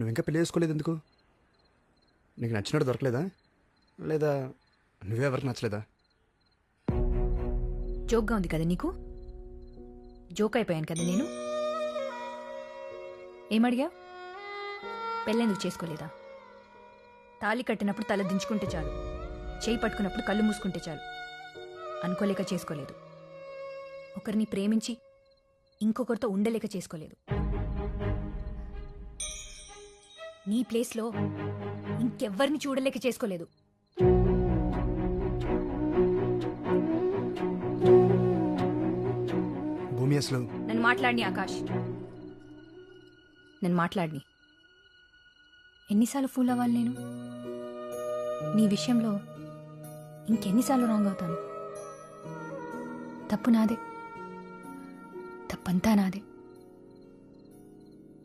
నువ్వు ఇంకా పెళ్ళి చేసుకోలేదు ఎందుకు? నీకు నచ్చినట్టు దొరకలేదా? లేదా నువ్వే ఎవరికి నచ్చలేదా? జోక్గా ఉంది కదా నీకు? జోక్ అయిపోయాను కదా నేను? ఏమడిగా పెళ్ళెందుకు చేసుకోలేదా? తాళి కట్టినప్పుడు తల దించుకుంటే చాలు. చేయి పట్టుకున్నప్పుడు కళ్ళు మూసుకుంటే చాలు. అనుకోలేక చేసుకోలేదు. ఒకరిని ప్రేమించి ఇంకొకరితో ఉండలేక చేసుకోలేదు. నీ ప్లేస్లో ఇంకెవ్వరిని చూడలేక చేసుకోలేదు. భూమి అసలు నన్ను మాట్లాడిని ఆకాష్. నన్ను మాట్లాడిని. ఎన్నిసార్లు ఫూల్ అవ్వాలి నేను? నీ విషయంలో ఇంకెన్నిసార్లు రాంగ్ అవుతాను? తప్పు నాదే. తప్పంతా నాదే.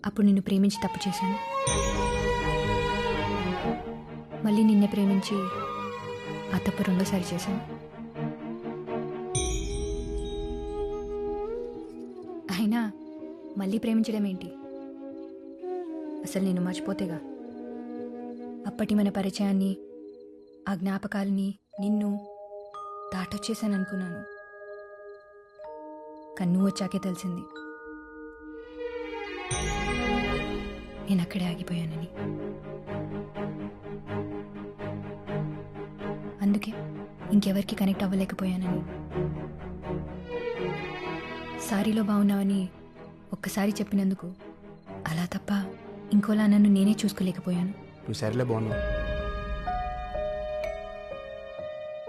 అప్పుడు నిన్ను ప్రేమించి తప్పు చేశాను. మళ్ళీ నిన్నే ప్రేమించి ఆ తప్పు రెండోసారి చేశాను. అయినా మళ్ళీ ప్రేమించడం ఏంటి? అసలు నేను మర్చిపోతేగా? అప్పటి మన పరిచయాన్ని ఆ జ్ఞాపకాలని నిన్ను దాటొచ్చేసాను అనుకున్నాను కన్ను వచ్చాకే తెలిసింది. నేను అక్కడే ఆగిపోయానని. ఇంకెవరికి కనెక్ట్ అవ్వలేకపోయానని. సారీలో బాగున్నావని ఒక్కసారి చెప్పినందుకు అలా తప్ప ఇంకోలా నన్ను నేనే చూసుకోలేకపోయాను. నువ్వు సరేలే బాగున్నావు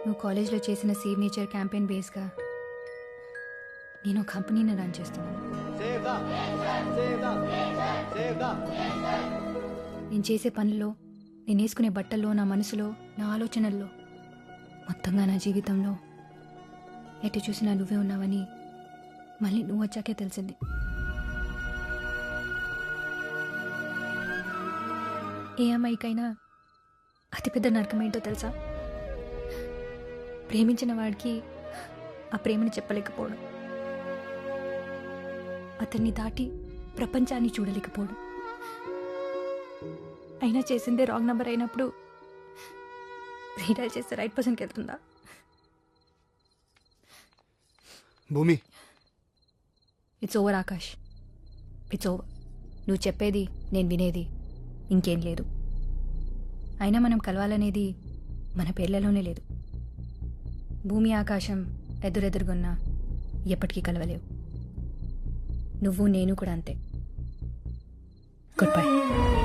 నువ్వు కాలేజ్లో చేసిన సేవ్ నేచర్ క్యాంపెయిన్ బేస్గా నేను కంపెనీని రన్ చేస్తున్నాను. నేను చేసే పనుల్లో నేను వేసుకునే బట్టల్లో నా మనసులో నా ఆలోచనల్లో మొత్తంగా నా జీవితంలో ఎటు చూసినా నువ్వే ఉన్నావని మళ్ళీ నువ్వు వచ్చాకే తెలిసింది. ఏ అమ్మాయికైనా అతిపెద్ద నరకం ఏంటో తెలుసా? ప్రేమించిన వాడికి ఆ ప్రేమని చెప్పలేకపోవడం. అతన్ని దాటి ప్రపంచాన్ని చూడలేకపోవడం. అయినా చేసిందే రాంగ్ నంబర్ అయినప్పుడు రీడైల్ చేస్తే రైట్ పర్సన్కి వెళ్తుందా? Bhoomi. It's over Akash. It's over నువ్వు చెప్పేది నేను వినేది ఇంకేం లేదు. అయినా మనం కలవాలనేది మన పేర్లలోనే లేదు. భూమి ఆకాశం ఎదురెదురుగున్నా ఎప్పటికీ కలవలేవు. నువ్వు నేను కూడా అంతే. గుడ్ బై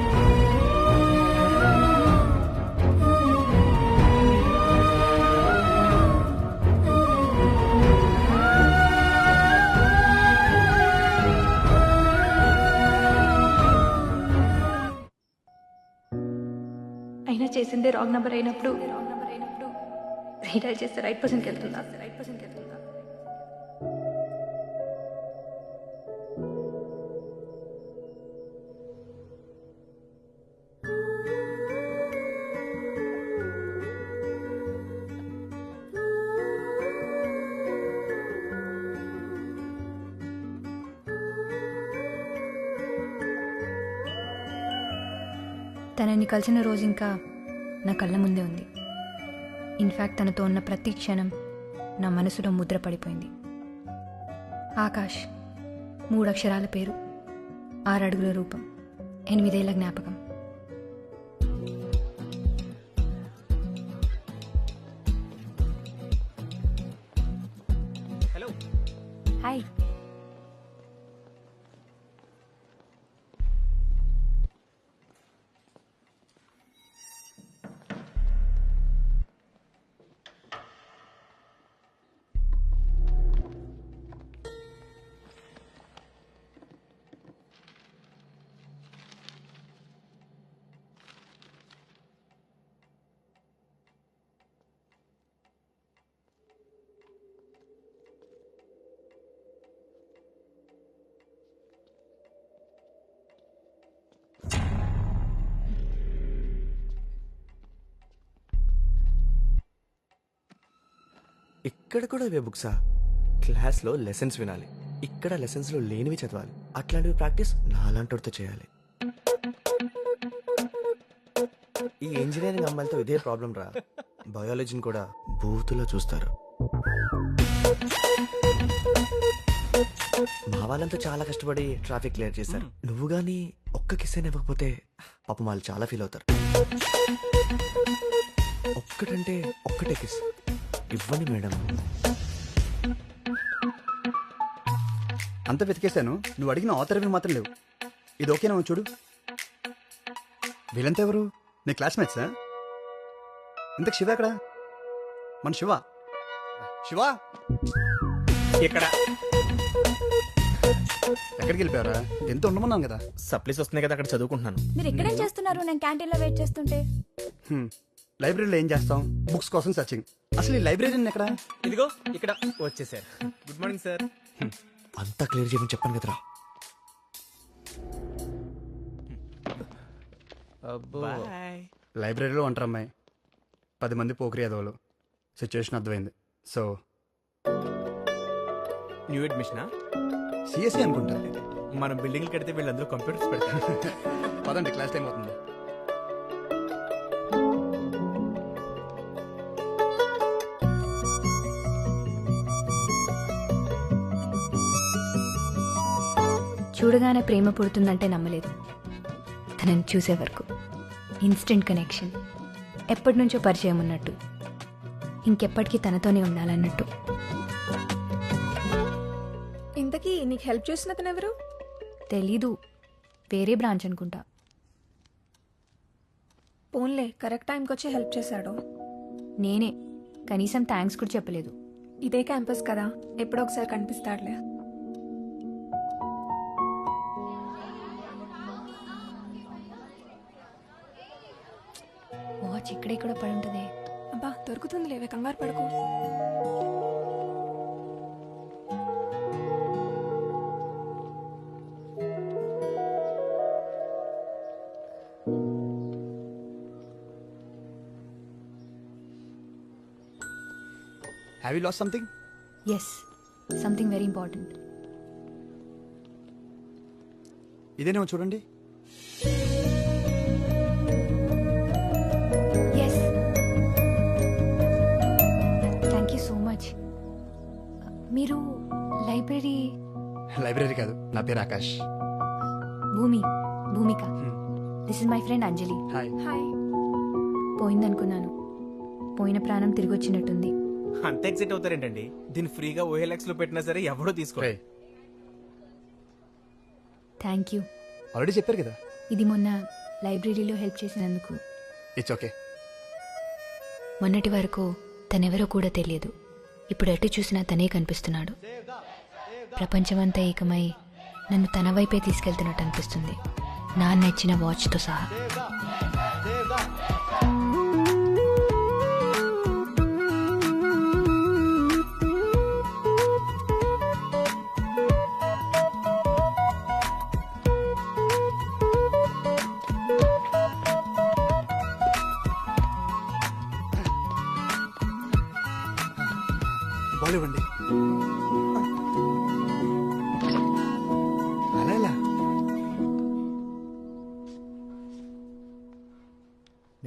అయినా రాంగ్ నెంబర్ అయినప్పుడు రాంగ్ నెంబర్ అయినప్పుడు రీడైల్ చేస్తే రైట్ పర్సన్కి వెళ్తుందా రైట్ పర్సన్కి వెళ్తుందా? తనని కలిసిన రోజు ఇంకా నా కళ్ళ ముందే ఉంది. ఇన్ఫ్యాక్ట్ తనతో ఉన్న ప్రతి క్షణం నా మనసులో ముద్ర పడిపోయింది. ఆకాష్ మూడు అక్షరాల పేరు ఆరు అడుగుల రూపం ఎనిమిదేళ్ళ జ్ఞాపకం. హలో హాయ్ ఇక్కడ కూడా ఇవే బుక్సా? క్లాస్లో లెసన్స్ వినాలి. ఇక్కడ లెసన్స్లో లేనివి చదవాలి. అట్లాంటివి ప్రాక్టీస్ నాలాంటితో చేయాలి. ఈ ఇంజనీరింగ్ అమ్మాయిలతో ఇదే ప్రాబ్లం రా. బయాలజీని కూడా బూతులో చూస్తారు. మా వాళ్ళంతా చాలా కష్టపడి ట్రాఫిక్ క్లియర్ చేశారు. నువ్వు గానీ ఒక్క కిస్ అయినా ఇవ్వకపోతే పాపం వాళ్ళు చాలా ఫీల్ అవుతారు. ఒక్కటంటే ఒక్కటే కిస్. ఇవ్వండి మేడం. అంత వెతికేశాను. నువ్వు అడిగిన ఆథర్వి మాత్రం లేవు. ఇది ఓకేనా చూడు. వీళ్ళంతా ఎవరు? నీ క్లాస్మేట్సా ఇంతకు శివ ఎక్కడ? మన శివ. శివ! ఇక్కడ. ఎక్కడికి వెళ్ళిపోయారా ఎంత ఉండమన్నాను కదా. సప్లీస్ వస్తున్నాయి కదా అక్కడ చదువుకుంటున్నాను. మీరు ఇక్కడేం చేస్తున్నారు? నేను క్యాంటీన్లో వెయిట్ చేస్తుంటే. హ్మ్. లైబ్రరీలో ఏం చేస్తాం? బుక్స్ కోసం సర్చింగ్ అసలు ఈ లైబ్రరీ ఎక్కడ? ఇదిగో ఇక్కడ వచ్చేసారు. గుడ్ మార్నింగ్ సార్ అంతా క్లియర్ చేయమని చెప్పాను కదరా. లైబ్రరీలో ఉంటారు అమ్మాయి. పది మంది పోకరి ఎదవలు సిచ్యువేషన్ అర్థమైంది. సో న్యూ అడ్మిషనా సిఎస్సి అనుకుంటా. మనం బిల్డింగ్ కడితే వీళ్ళందరూ కంప్యూటర్స్ పెడతారు. పదండి క్లాస్ టైం అవుతుంది. చూడగానే ప్రేమ పుడుతుందంటే నమ్మలేదు. తనని చూసే వరకు. Instant connection. ఎప్పటి నుంచో పరిచయం ఉన్నట్టు. ఇంకెప్పటికీ తనతోనే ఉండాలన్నట్టు. ఇంతకీ నీకు హెల్ప్ చేసిన అతను ఎవరు తెలీదు. వేరే బ్రాంచ్ అనుకుంటా. పోన్లే కరెక్ట్ టైంకి వచ్చి హెల్ప్ చేశాడు. నేనే. కనీసం థ్యాంక్స్ కూడా చెప్పలేదు. ఇదే క్యాంపస్ కదా. ఎప్పుడో ఒకసారి కనిపిస్తాడులే. వాచ్ ఇక్కడే కూడా పడి ఉంటుంది. అబ్బా దొరుకుతుంది లేవే కంగారు పడుకో. Have you lost something is something very important ఇదేనేమో చూడండి. మీరు లైబ్రరీ లైబ్రరీ కాదు నా పేరు Akash. Bhoomi Bhoomika. This is my friend Anjali. Hi hi పోయిందనుకున్నాను. పోయిన ప్రాణం తిరిగి వచ్చినట్టుంది అంత ఎక్సైట్ అవుతారేంటండి? దీన్ని ఫ్రీగా ఓఎల్ఎక్స్లో పెట్టినా సరే ఎవడో తీసుకో థ్యాంక్ యూ ఆల్రెడీ చెప్పారు కదా? ఇది మొన్న లైబ్రరీలో హెల్ప్ చేసినందుకు. ఇట్స్ ఓకే మొన్నటి వరకు తనెవరో కూడా తెలియదు. ఇప్పుడు ఎటు చూసినా తనే కనిపిస్తున్నాడు. ప్రపంచమంతా ఏకమై నన్ను తన వైపే తీసుకెళ్తున్నట్టు అనిపిస్తుంది. నా నచ్చిన వాచ్తో సహా.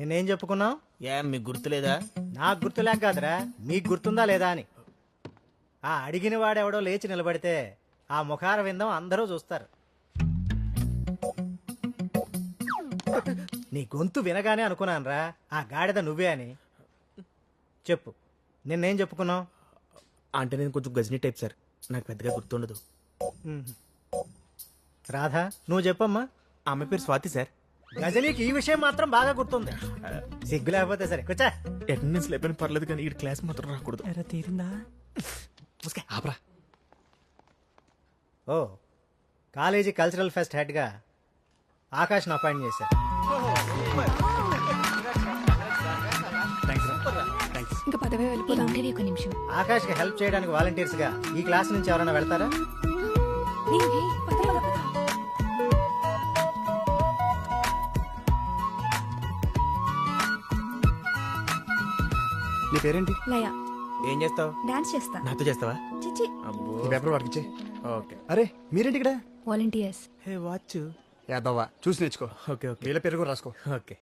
నేనేం చెప్పుకున్నావు? ఏ మీకు గుర్తులేదా? నాకు గుర్తులేక కాదురా. మీకు గుర్తుందా లేదా అని. ఆ అడిగిన వాడెవడో లేచి నిలబడితే ఆ ముఖార విందం అందరూ చూస్తారు. నీ గొంతు వినగానే అనుకున్నానురా. ఆ గాడిద నువ్వే అని. చెప్పు. నిన్నేం చెప్పుకున్నావు? అంటే నేను కొంచెం గజనీ టైప్ సార్. నాకు పెద్దగా గుర్తుండదు. రాధా నువ్వు చెప్పమ్మా. ఆమె పేరు స్వాతి సార్. గజనీకి ఈ విషయం మాత్రం బాగా గుర్తుంది. సిగ్గు లేకపోతే సరే కూర్చా. అటెండెన్స్ లేకపోయినా పర్లేదు కానీ ఈ క్లాస్ మాత్రం రాకూడదు. తీరిందా? ఆపరా. ఓ కాలేజీ కల్చరల్ ఫెస్ట్ హెడ్గా ఆకాష్ను అపాయింట్ చేశారు ఇంకా పదవే ఇలా వెళ్ళిపోదాం. ఉండేది ఒక నిమిషం. ఆకాష్కి హెల్ప్ చేయడానికి వాలంటీర్స్గా ఈ క్లాస్ నుంచి ఎవరైనా వెళ్తారా? నీ పేరేంటి? లయ. ఏం చేస్తావు? డాన్స్ చేస్తా. నాతో చేస్తావా? చిచి అబ్బో. ఈ పేపర్ వాడికి ఇచ్చే ఓకే. అరే మీరేంటి ఇక్కడ వాలంటీర్స్. Hey watch. యాదవ్వా చూసి నేర్చుకో. Okay okay. వీళ్ళ పేరు కూడా రాసుకో. ఓకే.